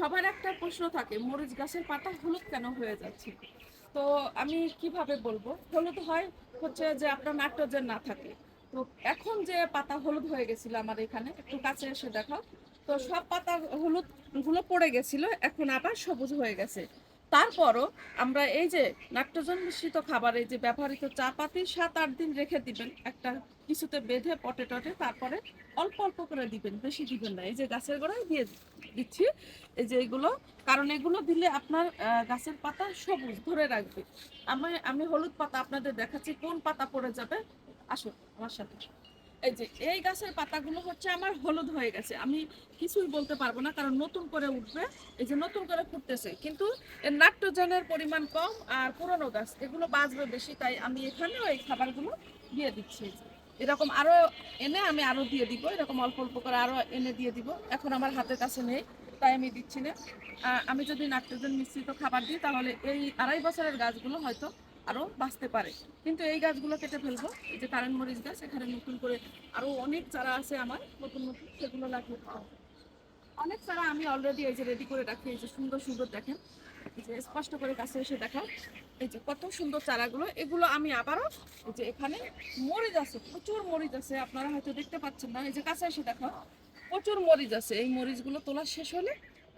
সবার একটা প্রশ্ন থাকে, মরিচ গাছের পাতা হলুদ কেন হয়ে যাচ্ছে? তো আমি কীভাবে বলব? হলুদ হয় হচ্ছে যে আপনার নাইট্রোজেন না থাকে। তো এখন যে পাতা হলুদ হয়ে গেছিল আমার এখানে, একটু কাছে এসে দেখাও। তো সব পাতা হলুদগুলো পড়ে গেছিল, এখন আবার সবুজ হয়ে গেছে। তারপরও আমরা এই যে নাইট্রোজেন মিশ্রিত খাবার যে ব্যবহৃত চা পাতি সাত, আট দিন রেখে দিবেন। একটা কিছুতে বেঁধে পটে টটে তারপরে অল্প অল্প করে দিবেন, বেশি দিবেন না। এই যে গাছের গোড়ায় দিয়ে দিচ্ছি। এই যে এগুলো, কারণ এগুলো দিলে আপনার গাছের পাতা সবুজ ধরে রাখবে। আমি আমি হলুদ পাতা আপনাদের দেখাচ্ছি, কোন পাতা পড়ে যাবে? আসুন, আমার সাথে। এই যে, এই গাছের পাতাগুলো হচ্ছে আমার হলুদ হয়ে গেছে। আমি কিছুই বলতে পারব না, কারণ নতুন করে উঠবে, এই যে নতুন করে ফুটতেছে। কিন্তু এর পরিমাণ কম আর পুরনো গাছ, এগুলো বাঁচবে বেশি, তাই আমি এখানেও এই খাবারগুলো দিয়ে দিচ্ছি। এরকম আরও এনে আমি আরও দিয়ে দিব, এরকম অল্প অল্প করে আরও এনে দিয়ে দিব। এখন আমার হাতের কাছে নেই, তাই আমি দিচ্ছি না। আমি যদি নাইট্রোজেন মিশ্রিত খাবার দিই, তাহলে এই আড়াই বছরের গাছগুলো হয়তো আরও বাঁচতে পারে। কিন্তু এই গাছগুলো কেটে ফেলব, এই যে কারেন্ট মরিচ গাছ, এখানে নতুন করে আরও অনেক চারা আছে আমার, নতুন নতুন সেগুলো লাগিয়ে দিবো। অনেক চারা আমি অলরেডি এই যে রেডি করে রাখি, এই যে সুন্দর সুন্দর দেখেন। এই যে স্পষ্ট করে কাছে এসে দেখা এই যে কত সুন্দর চারাগুলো, এগুলো আমি আবারও এই যে এখানে মরিচ আছে, প্রচুর মরিচ আছে, আপনারা হয়তো দেখতে পাচ্ছেন না। এই যে কাছে এসে দেখো প্রচুর মরিচ আছে। এই মরিচগুলো তোলা শেষ হলে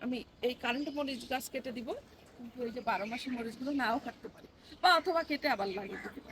আমি এই কারেন্ট মরিচ গাছ কেটে দিব, কিন্তু এই যে বারো মাসের মরিচগুলো নাও কাটতে পারি। বা অথবা কেটে আবার লাগিয়ে দিতে পারি।